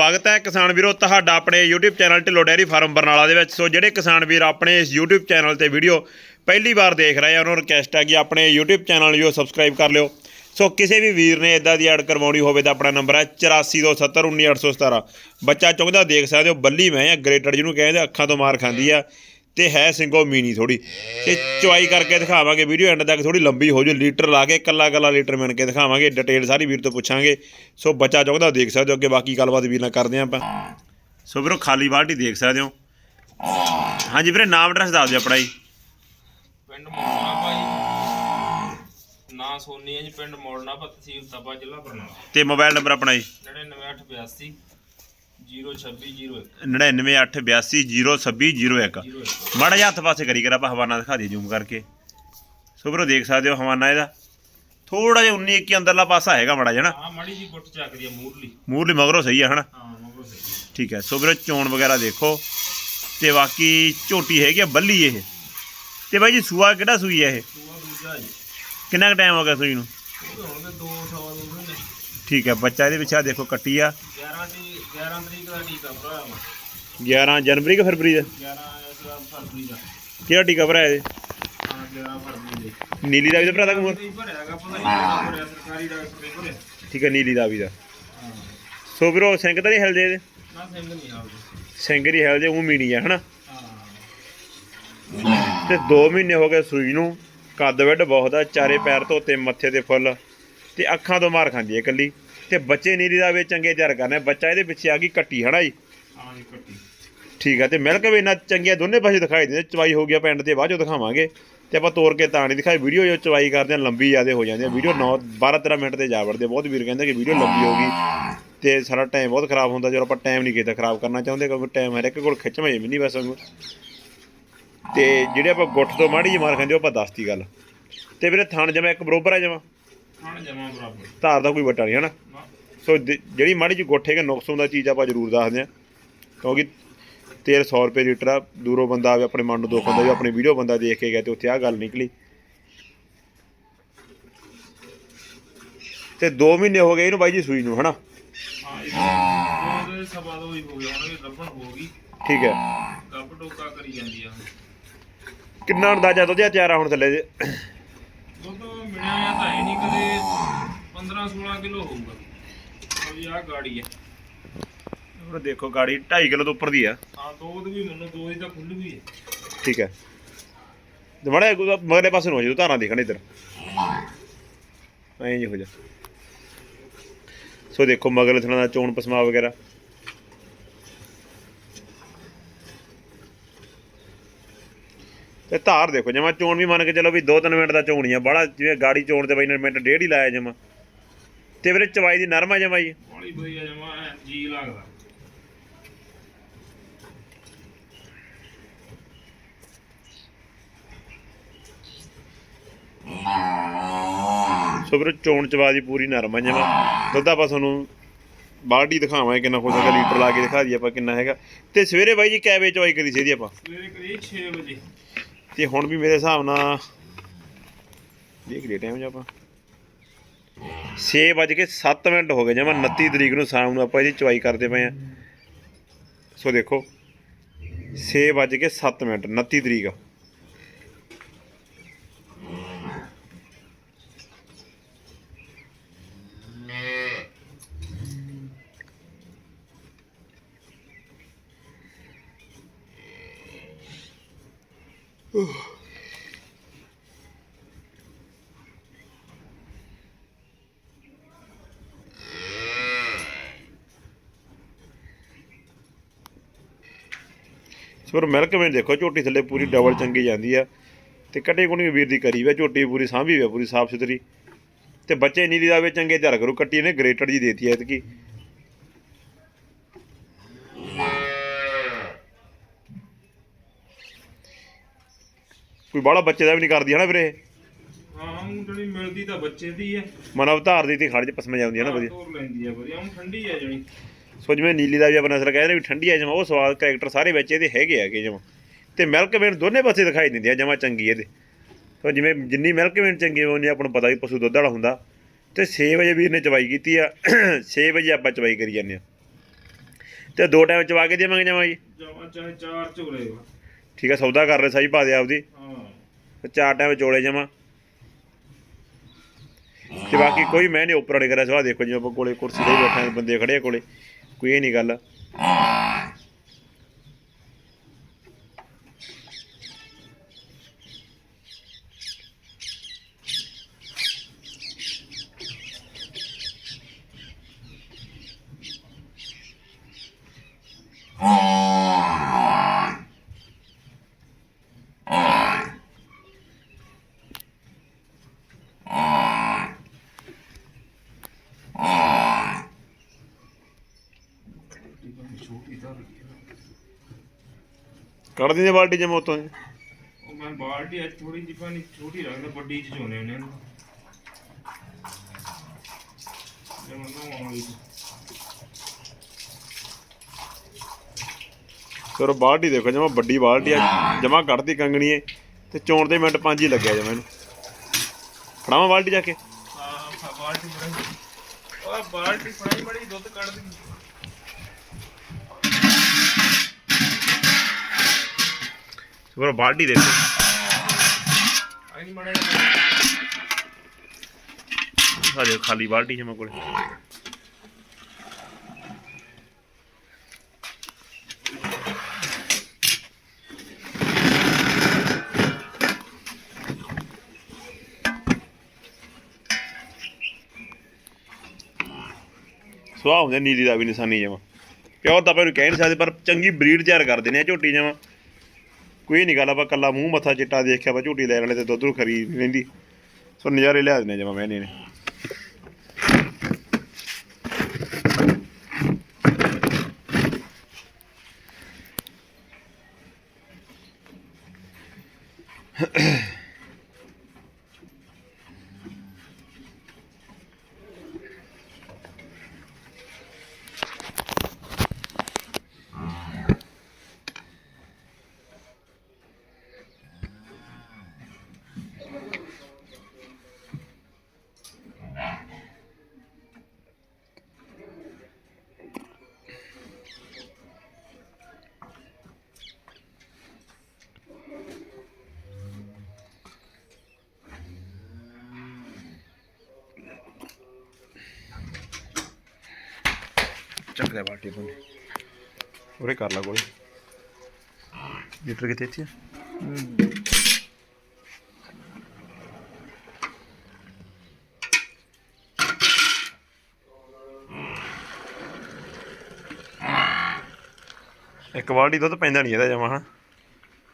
ਸਵਾਗਤ ਹੈ ਕਿਸਾਨ ਵੀਰੋ, ਤੁਹਾਡਾ ਆਪਣੇ YouTube channel Dhillon dairy farm Barnala ਦੇ ਵਿੱਚ। ਸੋ ਜਿਹੜੇ ਕਿਸਾਨ ਵੀਰ ਆਪਣੇ ਇਸ YouTube ਚੈਨਲ ਤੇ ਵੀਡੀਓ ਪਹਿਲੀ ਵਾਰ ਦੇਖ ਰਹੇ ਆ, ਉਹਨਾਂ ਨੂੰ ਰਿਕਵੈਸਟ ਹੈ ਕਿ ਆਪਣੇ YouTube ਚੈਨਲ ਨੂੰ ਸਬਸਕ੍ਰਾਈਬ ਕਰ ਲਿਓ। ਸੋ ਕਿਸੇ ਵੀ ਵੀਰ ਨੇ ਇਦਾਂ ਦੀ ਐਡ ਕਰਵਾਉਣੀ ਹੋਵੇ ਤਾਂ ਆਪਣਾ ਨੰਬਰ ਹੈ 8427191817 ਬੱਚਾ ਚੁੰਗਦਾ ਦੇਖ ਸਕਦੇ ਹੋ, ਬੱਲੀ ਮੈਂ ਆ ਗ੍ਰੇਟਡ ਜਿਹਨੂੰ ਕਹਿੰਦੇ ਅੱਖਾਂ ਤੋਂ ਮਾਰ ਖਾਂਦੀ ਆ। ਤੇ ਹੈ ਸਿੰਗੋ ਮੀਨੀ ਥੋੜੀ ਤੇ ਚੁਆਈ ਕਰਕੇ ਦਿਖਾਵਾਂਗੇ ਵੀਡੀਓ ਐਂਡ ਤੱਕ ਥੋੜੀ ਲੰਬੀ ਹੋ ਜੂ ਲੀਟਰ ਲਾ ਕੇ ਕੱਲਾ ਕੱਲਾ ਲੀਟਰ ਮਿਣ ਕੇ ਦਿਖਾਵਾਂਗੇ ਡਿਟੇਲ ਸਾਰੀ ਵੀਰ ਤੋਂ ਪੁੱਛਾਂਗੇ। ਸੋ ਬੱਚਾ ਚੁੰਗਦਾ ਦੇਖ ਸਕਦੇ ਹੋ ਅੱਗੇ ਬਾਕੀ ਗੱਲਬਾਤ ਵੀਰ ਨਾਲ ਕਰਦੇ ਹਾਂ ਆਪਾਂ। ਸੋ ਵੀਰੋ ਖਾਲੀ ਬਾਲਟੀ ਦੇਖ ਸਕਦੇ ਹੋ। ਹਾਂਜੀ ਵੀਰੇ ਨਾਮ ਐਡਰੈਸ ਦੱਸ ਦਿਓ ਆਪਣਾ ਜੀ। ਪਿੰਡ ਮੋੜਨਾ ਭਾਈ। ਨਾਂ ਸੋਨੀ ਹੈ ਜੀ ਪਿੰਡ ਮੋੜਨਾ ਤਹਿਸੀਲ ਤਪਾ ਜ਼ਿਲ੍ਹਾ ਬਰਨਾਲਾ। ਤੇ ਮੋਬਾਈਲ ਨੰਬਰ ਆਪਣਾ ਜੀ। 99882 02601 9982202601 ਮਾੜਾ ਜਿਹਾ ਹੱਥ ਪਾਸੇ ਕਰੀ ਕਰ ਆਪਾਂ ਹਵਾਨਾ ਦਿਖਾ ਦਈਏ ਜ਼ੂਮ ਕਰਕੇ। ਸੋ ਵੀਰੋ ਦੇਖ ਸਕਦੇ ਹੋ ਹਵਾਨਾ ਇਹਦਾ। ਥੋੜਾ ਜਿਹਾ 19 21 ਅੰਦਰਲਾ ਪਾਸਾ ਹੈਗਾ ਮਾੜਾ ਜਿਹਾ ਹਾਂ ਮਾੜੀ ਜੀ ਗੁੱਟ ਚੱਕਦੀ ਆ ਮੂਰਲੀ। ਮੂਰਲੀ ਮਗਰੋਂ ਸਹੀ ਆ ਹਨਾ? ਹਾਂ ਮਗਰੋਂ ਸਹੀ। ਠੀਕ ਹੈ ਸੋ ਵੀਰੋ ਚੋਣ ਵਗੈਰਾ ਦੇਖੋ। ਤੇ ਬਾਕੀ ਝੋਟੀ ਹੈਗੀ ਬੱਲੀ ਇਹ। ਤੇ ਬਾਈ ਜੀ ਸੂਆ ਕਿਹੜਾ ਸੂਈ ਹੈ ਇਹ? ਸੂਆ ਦੂਜਾ ਜੀ। ਕਿੰਨਾ ਕੁ ਟਾਈਮ ਹੋ ਗਿਆ ਸੂਈ ਨੇ? ਠੀਕ ਹੈ ਬੱਚਾ ਇਹਦੇ ਵਿੱਚ ਆ ਦੇਖੋ ਕੱਟੀ ਆ। 11 ਦੀ 11 ਤਰੀਕ ਦਾ ਟੀਕਾ ਭਰਾ 11 ਜਨਵਰੀ ਕਿ ਫਰਵਰੀ ਦਾ? 11 ਇਸ ਫਰਵਰੀ ਦਾ। ਕਿਹੜਾ ਟੀਕਾ ਭਰਾਇਆ ਇਹਦੇ ਹਾਂ 11 ਫਰਵਰੀ ਦੇ ਨੀਲੀ ਦਾ ਵੀ ਤਾਂ ਭਰਾ ਦਾ ਕਮਰ ਨਹੀਂ ਭਰਿਆਗਾ ਪਤਾ ਨਹੀਂ ਕਿਹੜਾ ਭਰਿਆ ਸਰਕਾਰੀ ਡਾਕਟਰ ਨੇ ਭਰਿਆ। ਠੀਕ ਹੈ ਨੀਲੀ ਦਾ ਵੀ ਦਾ। ਸੋ ਵੀਰੋ ਸਿੰਘ ਤਾਂ ਨਹੀਂ ਹਿਲਦੇ ਇਹਦੇ? ਨਾ ਸਿੰਘ ਨਹੀਂ ਆਉਂਦੇ ਸਿੰਘ ਦੀ ਹਿਲਦੇ ਉਹ ਮੀਣੀ ਆ ਹਨਾ? ਤੇ 2 ਮਹੀਨੇ ਹੋ ਗਏ ਸੂਈ ਨੂੰ ਕੱਦ ਵੱਡ ਬਹੁਤ ਆ ਚਾਰੇ ਪੈਰ ਧੋਤੇ ਮੱਥੇ ਤੇ ਫੁੱਲ ਤੇ ਅੱਖਾਂ ਤੋਂ ਮਾਰ ਖਾਂਦੀ ਹੈ ਇਕੱਲੀ। ਤੇ ਬੱਚੇ ਨੀਲੀ ਦਾ ਵੀ ਚੰਗੇ ਤਿਆਰ ਕਰਨੇ ਬੱਚਾ ਇਹਦੇ ਪਿੱਛੇ ਆ ਗਈ ਕੱਟੀ ਹਨਾ ਜੀ? ਹਾਂ ਜੀ ਕੱਟੀ। ਠੀਕ ਆ ਤੇ ਮਿਲਕ ਵੀ ਇੰਨਾ ਚੰਗੀਆਂ ਦੋਨੇ ਪਾਸੇ ਦਿਖਾਈ ਦਿੰਦੇ ਚਵਾਈ ਹੋ ਗਿਆ ਪਿੰਡ ਤੇ ਬਾਅਦ ਚੋਂ ਦਿਖਾਵਾਂਗੇ। ਤੇ ਆਪਾਂ ਤੋੜ ਕੇ ਤਾਂ ਨਹੀਂ ਦਿਖਾਈ ਵੀਡੀਓ ਜੋ ਚਵਾਈ ਕਰਦੇ ਆ ਲੰਬੀ ਜ਼ਿਆਦੇ ਹੋ ਜਾਂਦੀ ਆ। ਵੀਡੀਓ 9 12 13 ਮਿੰਟ ਤੇ ਜਾ ਵੜਦੇ ਬਹੁਤ ਵੀਰ ਕਹਿੰਦੇ ਕਿ ਵੀਡੀਓ ਲੰਬੀ ਹੋ ਗਈ। ਤੇ ਸਾਰਾ ਟਾਈਮ ਬਹੁਤ ਖਰਾਬ ਹੁੰਦਾ ਜਦੋਂ ਆਪਾਂ ਟਾਈਮ ਨਹੀਂ ਕਿਤੇ ਖਰਾਬ ਕਰਨਾ ਚਾਹੁੰਦੇ ਕਿਉਂਕਿ ਟਾਈਮ ਹਰ ਇੱਕ ਕੋਲ ਖਿੱਚਵੇਂ ਵੀ ਨਹੀਂ ਬਸ ਤੇ ਜਿਹੜੇ ਆਪਾਂ ਗੁੱਠ ਤੋਂ ਮਾੜੀ ਜਿਹੀ ਮਾਰ ਖਾਂਦੇ ਆਪਾਂ ਦੱਸਤੀ ਗੱਲ। ਤੇ ਵੀਰੇ ਥਣ ਜਮਾ ਇੱਕ ਬਰੋਬਰ ਆ ਜਮਾ? ਖਾਣ ਜਮਾ ਬਰਾਬਰ। ਧਾਰ ਦਾ ਕੋਈ ਵੱਟਾ ਨਹੀਂ ਹਨਾ? ਨਾ। ਸੋ ਜ- ਜਿਹੜੀ ਮਾੜੀ ਜਿਹੀ ਗੁੱਠ ਹੈਗਾ ਨੁਕਸ ਹੁੰਦਾ ਚੀਜ਼ ਆਪਾਂ ਜ਼ਰੂਰ ਦੱਸਦੇ ਆ ਕਿਉਂਕਿ ਤੇਲ 100 ਰੁਪਏ ਲੀਟਰ ਆ ਦੂਰੋਂ ਬੰਦਾ ਆਵੇ ਆਪਣੇ ਮਨ ਨੂੰ ਦੁੱਖ ਹੁੰਦਾ ਵੀ ਆਪਣੀ ਵੀਡੀਓ ਬੰਦਾ ਦੇਖ ਕੇ ਗਿਆ ਤੇ ਉੱਥੇ ਆ ਗੱਲ ਨਿਕਲੀ। ਤੇ 2 ਮਹੀਨੇ ਹੋ ਗਏ ਇਹਨੂੰ ਬਾਈ ਜੀ ਸੂਈ ਨੂੰ ਹਨਾ? ਹਾਂ ਇਹ ਉਹਦੇ ਸਭਾ ਦੋ ਹੀ ਹੋ ਗਿਆ ਹੁਣ ਇਹ ਲੱਭਣ ਹੋ ਗਈ। ਠੀਕ ਹੈ। ਗੱਪ ਟੋਕਾ ਕਰੀ ਜਾਂਦੀ ਆ ਕਿੰਨਾ ਅੰਦਾਜ਼ਾ ਦੁੱਧ ਤਿਆਰ ਆ ਹੁਣ ਥੱਲੇ ਦੇ ਦੁੱਧ ਮਿਲਿਆ ਜਾਂ ਤਾਂ ਹੈ ਨਹੀਂ ਕਦੇ 15 16 ਕਿਲੋ ਹੋਊਗਾ। ਜੀ ਆ ਗਾੜੀ ਹੈ। ਹੁਣ ਦੇਖੋ ਗਾੜੀ 2.5 ਕਿਲੋ ਤੋਂ ਉੱਪਰ ਦੀ ਆ। ਹਾਂ ਦੁੱਧ ਵੀ ਮੈਨੂੰ ਦੋ ਹੀ ਤਾਂ ਖੁੱਲ ਵੀ ਹੈ। ਠੀਕ ਹੈ। ਤੇ ਮੜਾ ਮਗਲੇ ਪਾਸੇ ਨੂੰ ਹੋ ਜਾ ਧਾਰਾਂ ਦੇਖਣ ਇੱਧਰ। ਐਂ ਜੀ ਹੋ ਜਾ। ਸੋ ਦੇਖੋ ਮਗਲੇ ਥਣਾ ਦਾ ਚੋਣ ਪਸਮਾ ਵਗੈਰਾ। ਤੇ ਧਾਰ ਦੇਖੋ ਜਮਾ ਚੋਣ ਵੀ ਮੰਨ ਕੇ ਚਲੋ ਵੀ 2-3 ਮਿੰਟ ਦਾ ਚੋਣੀ ਆ। ਬੜਾ ਜਿਵੇਂ ਗਾੜੀ ਚੋਣ ਤੇ ਬਈ ਨੇ ਮਿੰਟ ਡੇਢ ਹੀ ਲਾਇਆ ਜਮਾ। ਤੇ ਵੀਰੇ ਚਵਾਈ ਦੀ ਨਰਮਾ ਜਮਾ ਜੀ ਬੜੀ ਵਧੀਆ ਜਮਾ ਐਂ ਜੀ ਲੱਗਦਾ। ਸੋ ਵੀਰੇ ਚੋਣ ਚਵਾ ਦੀ ਪੂਰੀ ਨਰਮ ਆ ਜਮਾ। ਦੁੱਧ ਆਪਾਂ ਤੁਹਾਨੂੰ ਬਾਲਟੀ ਦਿਖਾਵਾਂਗੇ ਕਿੰਨਾ ਹੋ ਸਕਦਾ ਲੀਟਰ ਲਾ ਕੇ ਦਿਖਾ ਦਈਏ ਆਪਾਂ ਕਿੰਨਾ ਹੈਗਾ। ਤੇ ਸਵੇਰੇ ਬਾਈ ਜੀ ਕੈ ਵਜੇ ਚਵਾਈ ਕਰੀ ਸੀ ਇਹਦੀ ਆਪਾਂ? ਸਵੇਰੇ ਕਰੀ 6 ਵਜੇ। ਤੇ ਹੁਣ ਵੀ ਮੇਰੇ ਹਿਸਾਬ ਨਾਲ ਦੇਖ ਲਈ ਟਾਈਮ ਜੀ ਆਪਾਂ। 6 ਵੱਜ ਕੇ 7 ਮਿੰਟ ਹੋ ਗਏ ਜਮਾ 29 ਤਰੀਕ ਨੂੰ ਸ਼ਾਮ ਨੂੰ ਆਪਾਂ ਇਹਦੀ ਚਵਾਈ ਕਰਦੇ ਪਏ ਆ। ਸੋ ਦੇਖੋ 6 ਵੱਜ ਕੇ 7 ਮਿੰਟ 29 ਤਰੀਕ। ਸੋ ਮਿਲਕ ਵੇਂ ਦੇਖੋ ਝੋਟੀ ਥੱਲੇ ਪੂਰੀ ਡਬਲ ਚੰਗੀ ਜਾਂਦੀ ਆ। ਤੇ ਕੱਟੇ ਕੋਣੀ ਵੀਰ ਦੀ ਕਰੀ ਵਾ ਝੋਟੀ ਪੂਰੀ ਸਾਂਭੀ ਵਾ ਪੂਰੀ ਸਾਫ਼ ਸੁਥਰੀ। ਤੇ ਬੱਚੇ ਨੀਲੀ ਦਾ ਵੀ ਚੰਗੇ ਤਿਆਰ ਕਰੂ ਕੱਟੀ ਇਹਨੇ ਗ੍ਰੇਟਡ ਜੀ ਦੇਤੀ ਐ ਇਤਕੀ ਕੋਈ ਬਾਹਲਾ ਬੱਚੇ ਦਾ ਵੀ ਨਹੀਂ ਕਰਦੀ ਹਨਾ ਵੀਰੇ ਹਾਂ ਜਿਹੜੀ ਮਿਲਦੀ ਤਾਂ ਬੱਚੇ ਦੀ ਹੈ ਮਨ ਅਵਤਾਰ ਦੀ ਤੇ ਖੜ ਚ ਪਸਮ ਜਾਂਦੀ ਹੈ ਨਾ ਵਧੀਆ। ਤੋਰ ਲੈਂਦੀ ਹੈ ਵਧੀਆ ਹੁਣ ਠੰਡੀ ਹੈ ਜਣੀ। ਸੋ ਜਿਵੇਂ ਨੀਲੀ ਦਾ ਵੀ ਆਪਣਾ ਅਸਲ ਕਹਿੰਦੇ ਵੀ ਠੰਡੀ ਆ ਜਮਾ ਉਹ ਸਵਾਦ ਕੈਰੈਕਟਰ ਸਾਰੇ ਵਿੱਚ ਇਹਦੇ ਹੈਗੇ ਆਗੇ ਜਮਾ। ਤੇ ਮਿਲਕ ਵੇਨ ਦੋਨੇ ਪਾਸੇ ਦਿਖਾਈ ਦਿੰਦੀ ਆ ਜਮਾ ਚੰਗੀ ਇਹਦੇ। ਸੋ ਜਿਵੇਂ ਜਿੰਨੀ ਮਿਲਕ ਵੇਨ ਚੰਗੀ ਹੋਣੀ ਆਪਾਂ ਨੂੰ ਪਤਾ ਵੀ ਪਸ਼ੂ ਦੁੱਧ ਵਾਲਾ ਹੁੰਦਾ। ਤੇ 6 ਵਜੇ ਵੀਰ ਨੇ ਚਵਾਈ ਕੀਤੀ ਆ 6 ਵਜੇ ਆਪਾਂ ਚਵਾਈ ਕਰੀ ਜਾਂਦੇ ਆ। ਤੇ ਦੋ ਟਾਈਮ ਚਵਾ ਕੇ ਦੇਵਾਂਗੇ ਜਮਾ ਜੀ? ਜਮਾ ਚਾਹੇ ਚਾਰ ਝੋਲੇ। ਠੀਕ ਹੈ ਸੌਦਾ ਕਰ ਲੈ ਸਹੀ ਪਾ ਦੇ ਆਪਦੀ। ਹਾਂ। ਚਾਰ ਟਾਈਮ ਚੋਲੇ ਜਮਾ। ਤੇ ਬਾਕੀ ਕੋਈ ਮੈਂ ਨਹੀਂ ਉੱਪਰ ਵਾਲੇ ਕਰਿਆ ਸਵਾ ਦੇਖੋ ਜੀ ਆਪਾਂ ਕੋਲੇ ਕੁਰਸੀ ਤੇ ਹੀ ਬੈਠੇ ਆਂ, ਬੰਦੇ ਖੜੇ ਆ ਕੋਲੇ। ਕੋਈ ਇਹ ਕੱਢ ਦਿੰਦੇ ਬਾਲਟੀ ਜਮਾ ਉਤੋਂ ਉਹ ਮੈਂ ਬਾਲਟੀ ਅੱਜ ਥੋੜੀ ਜਿਹੀ ਪਾਣੀ ਛੋਟੀ ਰੱਖਦਾ ਵੱਡੀ ਚ ਚੋਨੇ ਉਹਨੇ ਨਾ ਬਾਲਟੀ ਦੇਖੋ ਜਮਾ ਵੱਡੀ ਬਾਲਟੀ ਆ ਜਮਾ ਕੱਢਦੀ ਕੰਗਣੀ ਏ ਤੇ ਚੋਣ ਦੇ ਮਿੰਟ ਪੰਜ ਹੀ ਲੱਗਿਆ ਜਮਾ ਇਹਨੂੰ। ਫੜਾਵਾਂ ਬਾਲਟੀ ਜਾ ਕੇ? ਹਾਂ ਬਾਲਟੀ ਬੜੀ ਉਹ ਬਾਲਟੀ ਫੜਾਈ ਬੜੀ ਦੁੱਧ ਕੱਢਦੀ। ਚਲੋ ਬਾਲਟੀ ਦੇਖੋ ਆਈ ਖਾਲੀ ਬਾਲਟੀ ਜਮਾ ਕੋਲੇ ਸੁਆਹ ਹੁੰਦੇ ਨੀਲੀ ਦਾ ਵੀ ਨਿਸ਼ਾਨੀ ਜਮਾ। ਪਿਓਰ ਤਾਂ ਆਪਾਂ ਨੂੰ ਕਹਿ ਨਹੀਂ ਸਕਦੇ, ਪਰ ਚੰਗੀ ਬਰੀਡ ਤਿਆਰ ਕਰਦੇ ਨੇ ਇਹ ਝੋਟੀ ਜਮਾ। ਕੋਈ ਨਹੀਂ ਗੱਲ ਆਪਾਂ ਕੱਲਾ ਮੂੰਹ ਮੱਥਾ ਚਿੱਟਾ ਦੇਖਿਆ ਵਾ ਝੋਟੀ ਲੈਣ ਵਾਲੇ ਤੇ ਦੁੱਧ ਨੂੰ ਖਰੀਦ ਲੈਂਦੀ ਸੋ ਨਜ਼ਾਰੇ ਲਿਆ ਦਿੰਦੇ ਜਮਾ ਮੈਨੇ ਨੇ। ਚੱਕ ਲੈ ਬਾਲਟੀ ਉਰੇ ਕਰ ਲਾ ਕੋਲੇ ਲੀਟਰ ਕਿੱਥੇ ਇੱਥੇ? ਇੱਕ ਬਾਲਟੀ ਦੁੱਧ ਪੈਂਦਾ ਨਹੀਂ ਇਹਦਾ ਜਮਾ ਹਾਂ?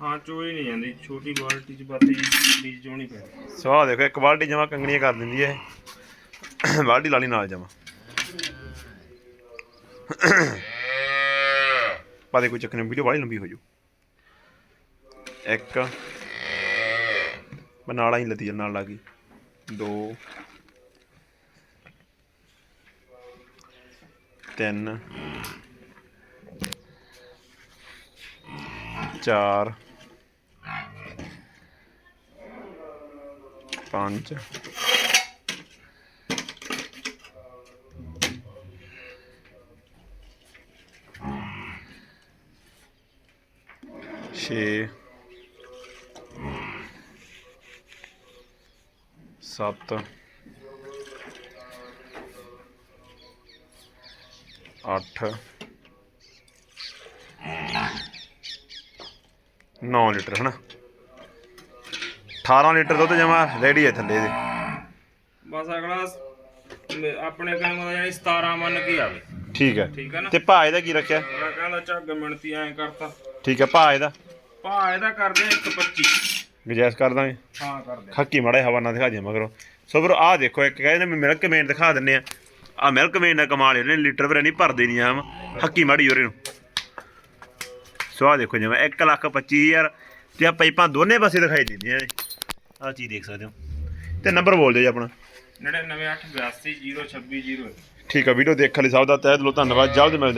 ਹਾਂ ਚੋਈ ਨਹੀਂ ਜਾਂਦੀ। ਛੋਟੀ ਬਾਲਟੀ ਚ ਬਾਤੀ ਚ ਚੋਣੀ ਪੈਂਦੀ। ਸਵਾਹ ਦੇਖੋ ਇੱਕ ਬਾਲਟੀ ਜਮਾ ਕੰਗਣੀਆਂ ਕਰ ਦਿੰਦੀ ਹੈ ਇਹ। ਬਾਲਟੀ ਲਾਲੀ ਨਾਲ ਜਮਾ। ਪਾ ਦੇ ਕੋਈ ਚੱਕਰ ਨਹੀਂ, ਵੀਡੀਓ ਬੜੀ ਲੰਬੀ ਹੋ ਜੂ ਇੱਕ, ਮੈਂ ਨਾਲ ਹੀ ਲੱਦੀ ਨਾਲ ਲੱਗੀ ਦੋ, ਤਿੰਨ, ਚਾਰ, ਪੰਜ ਛੇ ਸੱਤ ਅੱਠ 9 ਲੀਟਰ ਹਨਾ? 18 ਲੀਟਰ ਦੁੱਧ ਜਮਾ ਰੈਡੀ ਹੈ ਥੱਲੇ ਦੇ ਬਸ ਅਗਲਾ ਆਪਣੇ ਕਹਿੰਦੇ ਦਾ ਯਾਨੀ 17 ਮੰਨ ਕੇ ਆਵੇ ਠੀਕ ਹੈ ਠੀਕ ਹੈ ਨਾ? ਤੇ ਭਾਅ ਇਹਦਾ ਕੀ ਰੱਖਿਆ? ਮੈਂ ਕਹਿੰਦਾ ਝੱਗ ਮਿਣਤੀ ਐਂ ਕਰਤਾ। ਠੀਕ ਹੈ ਭਾਅ ਇਹਦਾ। ਭਾ ਇਹਦਾ ਕਰਦੇ ਆ 125 ਗੁਜਾਇਸ਼ ਕਰ ਦਾਂਗੇ। ਹਾਂ ਕਰਦੇ ਆ। ਖੱਕੀ ਮਾੜਾ ਹਵਾ ਨਾਲ ਦਿਖਾ ਦਿਆਂ ਮਗਰੋਂ। ਸੋ ਫਿਰ ਆਹ ਦੇਖੋ ਇੱਕ ਕਹਿੰਦੇ ਨੇ ਮਿਲਕ ਮੇਨ ਦਿਖਾ ਦਿੰਨੇ ਆ। ਆ ਮਿਲਕ ਮੇਨ ਦਾ ਕਮਾਲ ਇਹਨੇ ਲੀਟਰ ਪਰ ਨਹੀਂ ਭਰਦੇ ਨਹੀਂ ਆਮ। ਹੱਕੀ ਮਾੜੀ ਉਹਰੇ ਨੂੰ। ਸੋ ਆਹ ਦੇਖੋ ਜਿਵੇਂ 1 ਲੱਖ 25 ਹਜ਼ਾਰ ਤੇ ਆ ਪਾਈਪਾਂ ਦੋਨੇ ਪਾਸੇ ਦਿਖਾਈ ਦਿੰਦੀਆਂ ਨੇ ਆਹ ਚੀਜ਼ ਦੇਖ ਸਕਦੇ ਹੋ। ਤੇ ਨੰਬਰ ਬੋਲ ਦਿਓ ਜੀ ਆਪਣਾ। 99882 026 ਠੀਕ ਆ ਵੀਡੀਓ ਦੇਖਣ ਲਈ ਸਭ ਦਾ ਤਹਿ ਦਿਲੋਂ ਧੰਨਵਾਦ। ਜਲਦ ਮਿਲਦੇ